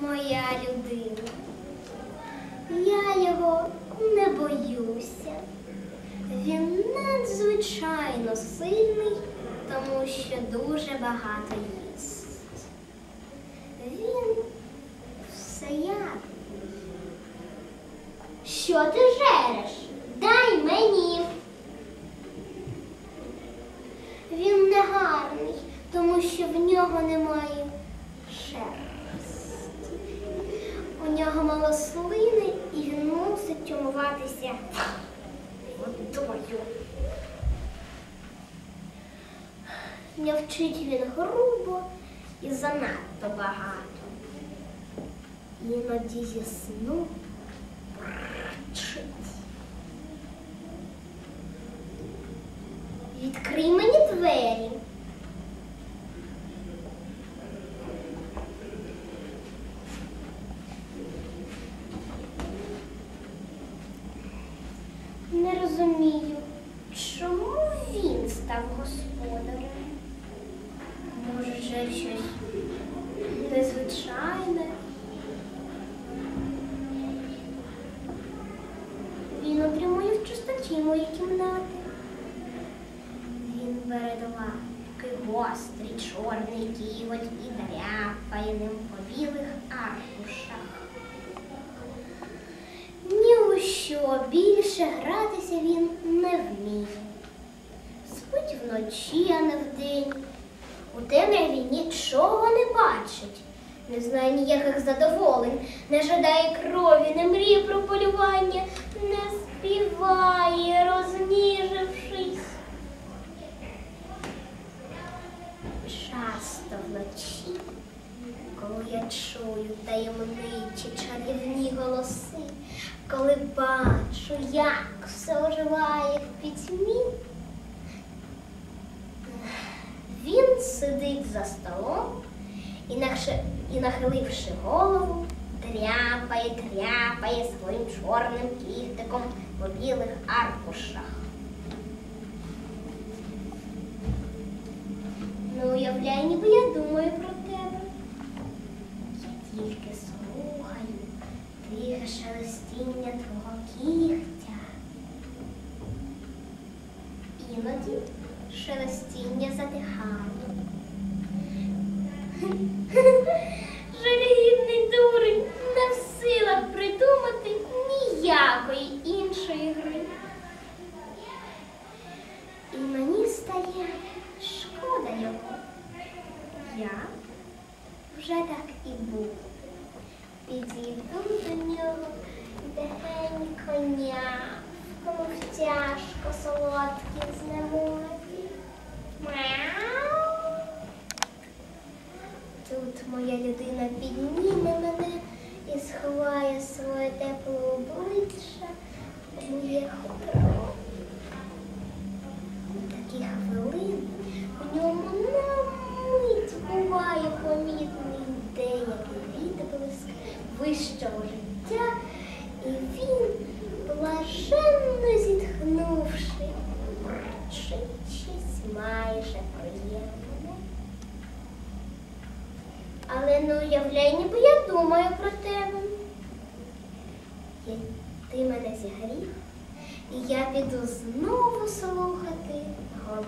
моя людина. Я його не боюся. Він надзвичайно сильний, тому що дуже багато їсть. Він всеядний. Що ти жереш? Дай мені. Він не гарний, тому що в нього немає шерсті. Нього мало слини і він мусить умиватися водою. Нявчить він грубо і занадто багато. Іноді зі сну рчить. Відкрий мені двері. Не розумію, чому він став господарем? Може, вже щось незвичайне? Він отримує в чистоті мої кімнати. Він бере до лапки гострий чорний ківоть і дряпає ним по білих аркушах. Що більше гратися він не вміє. Спить вночі, а не вдень. У темряві нічого не бачить, не знає ніяких задоволень, не жадає крові, не мріє про полювання, не співає, розніжившись. Часто вночі, коли я чую таємничі чарівні голоси, коли бачу, як все оживає в пітьмі, він сидить за столом і, нахиливши голову, тряпає, тряпає своїм чорним кіхтиком по білих аркушах. Ну, уявляй, ніби я думаю про тебе. Я тільки слухаю тихе шелестіння твого кігтя. Іноді шелестіння затихає. Жалігідний дурень не в силах придумати ніякої іншої гри. І мені стає шкода його. Я вже так і був. Підійду в тяжко солодкі знемоги. Мяу. Тут моя людина підніме мене і сховає своє тепле обличчя в моє хутро. У такі хвилини у ньому на мить буває помітний деякий відблиск вищого життя, і він, майже приємне. Але не уявляй, ніби я думаю про тебе. Ти мене зігрів, і я піду знову слухати голоси ночі.